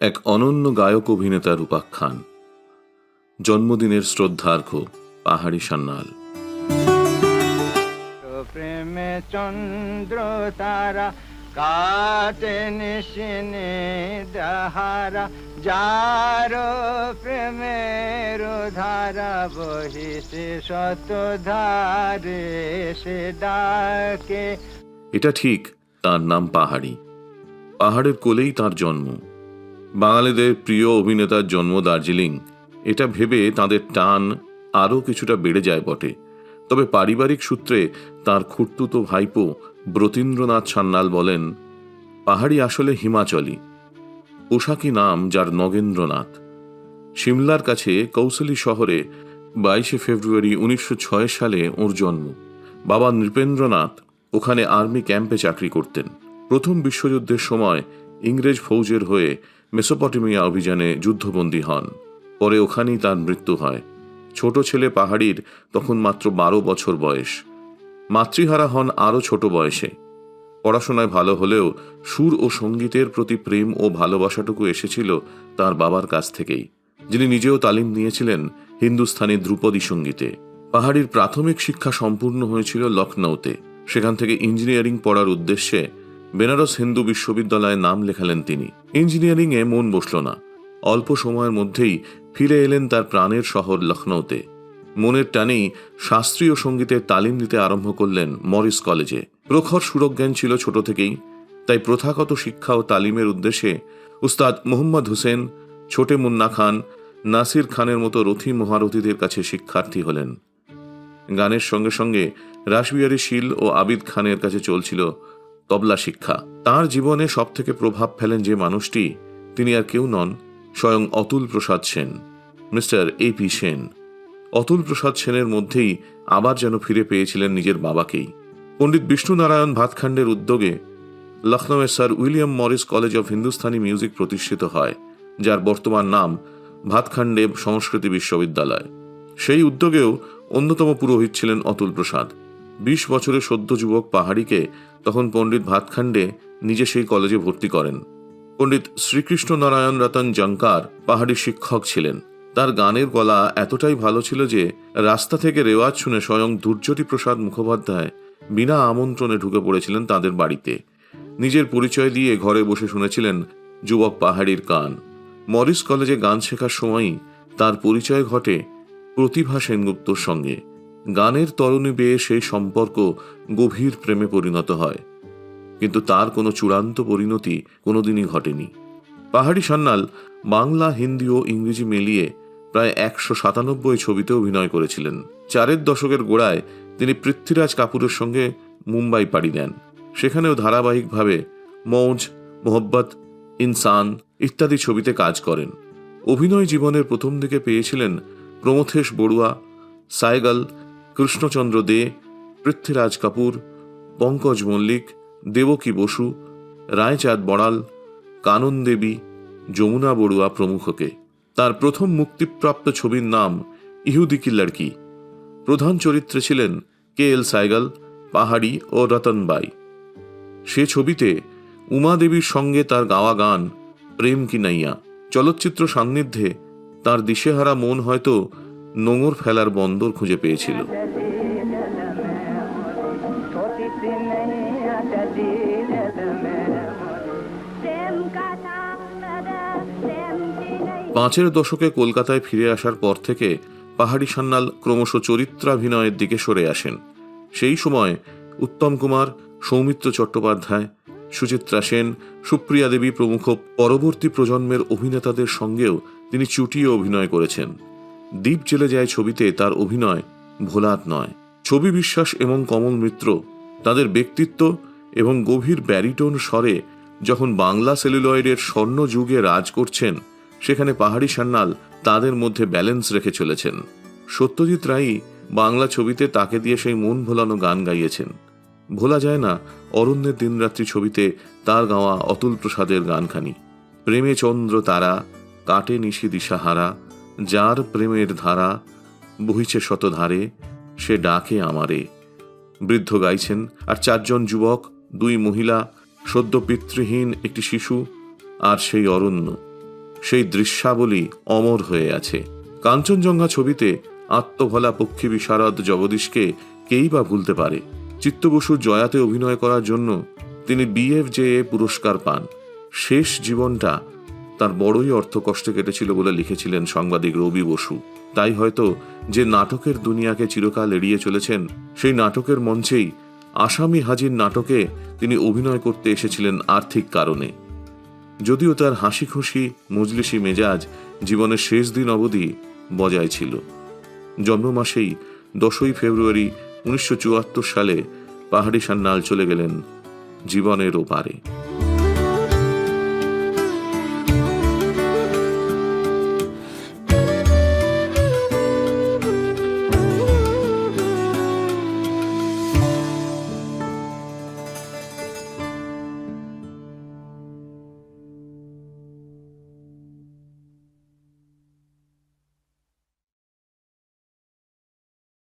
এক অনন্য গায়ক অভিনেতার উপাখ্যান জন্মদিনের শ্রদ্ধার্ঘ পাহাড়ি সান্যাল প্রেমে চন্দ্র তারা কাটে নিশিনে দাহারা যার প্রেমের ধারা বহিছে শত ধারে সে ডাকে। এটা ঠিক তার নাম পাহাড়ি। পাহাড়ের কোলেই তার জন্ম। বাঙালিদের প্রিয় অভিনেতার জন্ম দার্জিলিং। এটা ভেবে তাদের টান আরও কিছুটা বেড়ে যায় বটে। তবে পারিবারিক সূত্রে তার খুঁড়তুতো ভাইপো ব্রতীন্দ্রনাথ সান্যাল বলেন, পাহাড়ি আসলে হিমাচলি। পোশাকি নাম যার নগেন্দ্রনাথ। সিমলার কাছে কৌশলী শহরে বাইশে ফেব্রুয়ারি উনিশশো ছয় সালে ওর জন্ম। বাবা নৃপেন্দ্রনাথ ওখানে আর্মি ক্যাম্পে চাকরি করতেন। প্রথম বিশ্বযুদ্ধের সময় ইংরেজ ফৌজের হয়ে মেসোপটেমিয়া অভিযানে যুদ্ধবন্দী হন। পরে ওখানেই তার মৃত্যু হয়। ছোট ছেলে পাহাড়ির তখন মাত্র বারো বছর বয়স। মাতৃহারা হন আরও ছোট বয়সে। পড়াশোনায় ভালো হলেও সুর ও সঙ্গীতের প্রতি প্রেম ও ভালোবাসাটুকু এসেছিল তার বাবার কাছ থেকেই। যিনি নিজেও তালিম নিয়েছিলেন হিন্দুস্থানি ধ্রুপদী সঙ্গীতে। পাহাড়ির প্রাথমিক শিক্ষা সম্পূর্ণ হয়েছিল লখনৌতে সেখান থেকে ইঞ্জিনিয়ারিং পড়ার উদ্দেশ্যে বেনারস হিন্দু বিশ্ববিদ্যালয়ে নাম লেখালেন তিনি। ইঞ্জিনিয়ারিংয়ে মন বসল না। অল্প সময়ের মধ্যেই ফিরে এলেন তার প্রাণের শহর লখনৌতে। মনের টানেই শাস্ত্রীয় সঙ্গীতের তালিম দিতে আরম্ভ করলেন মরিস কলেজে। প্রখর সুরজ্ঞান ছিল ছোট থেকেই, তাই প্রথাগত শিক্ষা ও তালিমের উদ্দেশ্যে উস্তাদ মোহাম্মদ হোসেন, ছোটে মুন্না খান, নাসির খানের মতো রথী মহারথীদের কাছে শিক্ষার্থী হলেন। গানের সঙ্গে সঙ্গে রাসবিহারী শীল ও আবিদ খানের কাছে চলছিল তবলা শিক্ষা। তার জীবনে সবথেকে প্রভাব ফেলেন যে মানুষটি, তিনি আর কেউ নন, স্বয়ং Atul Prasad Sen. Mister A P Sen. Atul Prasad সেনের মধ্যেই আবার যেন ফিরে পেয়েছিলেন নিজের বাবাকেই। পণ্ডিত বিষ্ণুনারায়ণ ভাতখান্ডের উদ্যোগে লখনৌয়ের sir William Morris college of Hindustani music প্রতিষ্ঠিত হয়, যার বর্তমান নাম ভাতখান্ডে সংস্কৃতি বিশ্ববিদ্যালয়। সেই উদ্যোগেও অন্যতম পুরোহিত ছিলেন অতুল প্রসাদ। বিশ বছরের সদ্য যুবক পাহাড়িকে তখন পণ্ডিত ভাতখান্ডে নিজে সেই কলেজে ভর্তি করেন। পণ্ডিত শ্রীকৃষ্ণ নারায়ণ রতন জঙ্কার পাহাড়ি শিক্ষক ছিলেন। তার গানের গলা এতটাই ভালো ছিল যে রাস্তা থেকে রেওয়াজ শুনে স্বয়ং দুর্যটি প্রসাদ মুখোপাধ্যায় বিনা আমন্ত্রণে ঢুকে পড়েছিলেন তাদের বাড়িতে। নিজের পরিচয় দিয়ে ঘরে বসে শুনেছিলেন যুবক পাহাড়ির গান মরিস কলেজে গান শেখার সময়ই তার পরিচয় ঘটে প্রতিভা সেনগুপ্তর সঙ্গে। গানের তরণী বেয়ে সেই সম্পর্ক গভীর প্রেমে পরিণত হয়। কিন্তু তার কোনো চূড়ান্ত পরিণতি কোনোদিনই ঘটেনি। পাহাড়ি সান্যাল বাংলা, হিন্দি ও ইংরেজি মিলিয়ে প্রায় একশো সাতানব্বই ছবিতে অভিনয় করেছিলেন। চারের দশকের গোড়ায় তিনি পৃথ্বীরাজ কাপুরের সঙ্গে মুম্বাই পাড়ি দেন। সেখানেও ধারাবাহিকভাবে মৌজ, মোহব্বত, ইনসান ইত্যাদি ছবিতে কাজ করেন। অভিনয় জীবনের প্রথম দিকে পেয়েছিলেন প্রমথেশ বড়ুয়া সাইগাল কৃষ্ণচন্দ্র দে, পৃথ্বীরাজ কাপুর, পঙ্কজ মল্লিক, দেবকী বসু, রায়চাঁদ বড়াল, কানন দেবী, যমুনা বড়ুয়া প্রমুখকে। তার প্রথম মুক্তিপ্রাপ্ত ছবির নাম ইহুদি কি? লড়কি প্রধান চরিত্রে ছিলেন কে এল সাইগাল, পাহাড়ি ও রতনবাই সে ছবিতে উমা দেবীর সঙ্গে তার গাওয়া গান, প্রেম কি নাইয়া। চলচ্চিত্র সান্নিধ্যে তার দিশেহারা মন হয়তো নোঙর ফেলার বন্দর খুঁজে পেয়েছিল। পাঁচের দশকে কলকাতায় ফিরে আসার পর থেকে পাহাড়ি সান্যাল ক্রমশ চরিত্রাভিনয়ের দিকে সরে আসেন। সেই সময় উত্তম কুমার, সৌমিত্র চট্টোপাধ্যায়, সুচিত্রা সেন, সুপ্রিয়া দেবী প্রমুখ পরবর্তী প্রজন্মের অভিনেতাদের সঙ্গেও তিনি চুটিয়ে অভিনয় করেছেন। দ্বীপ জেলে যায় ছবিতে তার অভিনয় ভোলাত নয়। ছবি বিশ্বাস এবং কমল মিত্র তাদের ব্যক্তিত্ব এবং গভীর ব্যারিটোন স্বরে যখন বাংলা সেলুলয়েডের স্বর্ণ যুগে রাজ করছেন, সেখানে পাহাড়ি সান্যাল তাদের মধ্যে ব্যালেন্স রেখে চলেছেন। সত্যজিৎ রায় বাংলা ছবিতে তাকে দিয়ে সেই মন ভোলানো গান গাইয়েছেন। ভোলা যায় না, অরণ্যের দিনরাত্রি ছবিতে তার গাওয়া অতুল প্রসাদের গানখানি। প্রেমে চন্দ্র তারা, কাটে নিশি দিশাহারা যার প্রেমের ধারা বহিছে শতধারে, সে ডাকে আমারে। বৃদ্ধ গাইছেন, আর চারজন যুবক, দুই মহিলা, সদ্য পিতৃহীন একটি শিশু, আর সেই অরণ্য। সেই দৃশ্যাবলী অমর হয়ে আছে। কাঞ্চনজঙ্ঘা ছবিতে আত্মভলা পক্ষী বিশারদ জগদীশকে কেই বা ভুলতে পারে? চিত্তবসু জয়াতে অভিনয় করার জন্য তিনি বিএফজেএ পুরস্কার পান। শেষ জীবনটা তার বড়ই অর্থকষ্টে কেটেছিল বলে লিখেছিলেন সাংবাদিক রবি বসু। তাই হয়তো যে নাটকের দুনিয়াকে চিরকাল এড়িয়ে চলেছেন, সেই নাটকের মঞ্চেই আসামি হাজির নাটকে তিনি অভিনয় করতে এসেছিলেন আর্থিক কারণে। যদিও তার হাসি খুশি মজলিসি মেজাজ জীবনের শেষ দিন অবধি বজায় ছিল। জন্ম মাসেই দশই ফেব্রুয়ারি উনিশশো চুয়াত্তর সালে পাহাড়ি সান্যাল চলে গেলেন জীবনের ওপারে।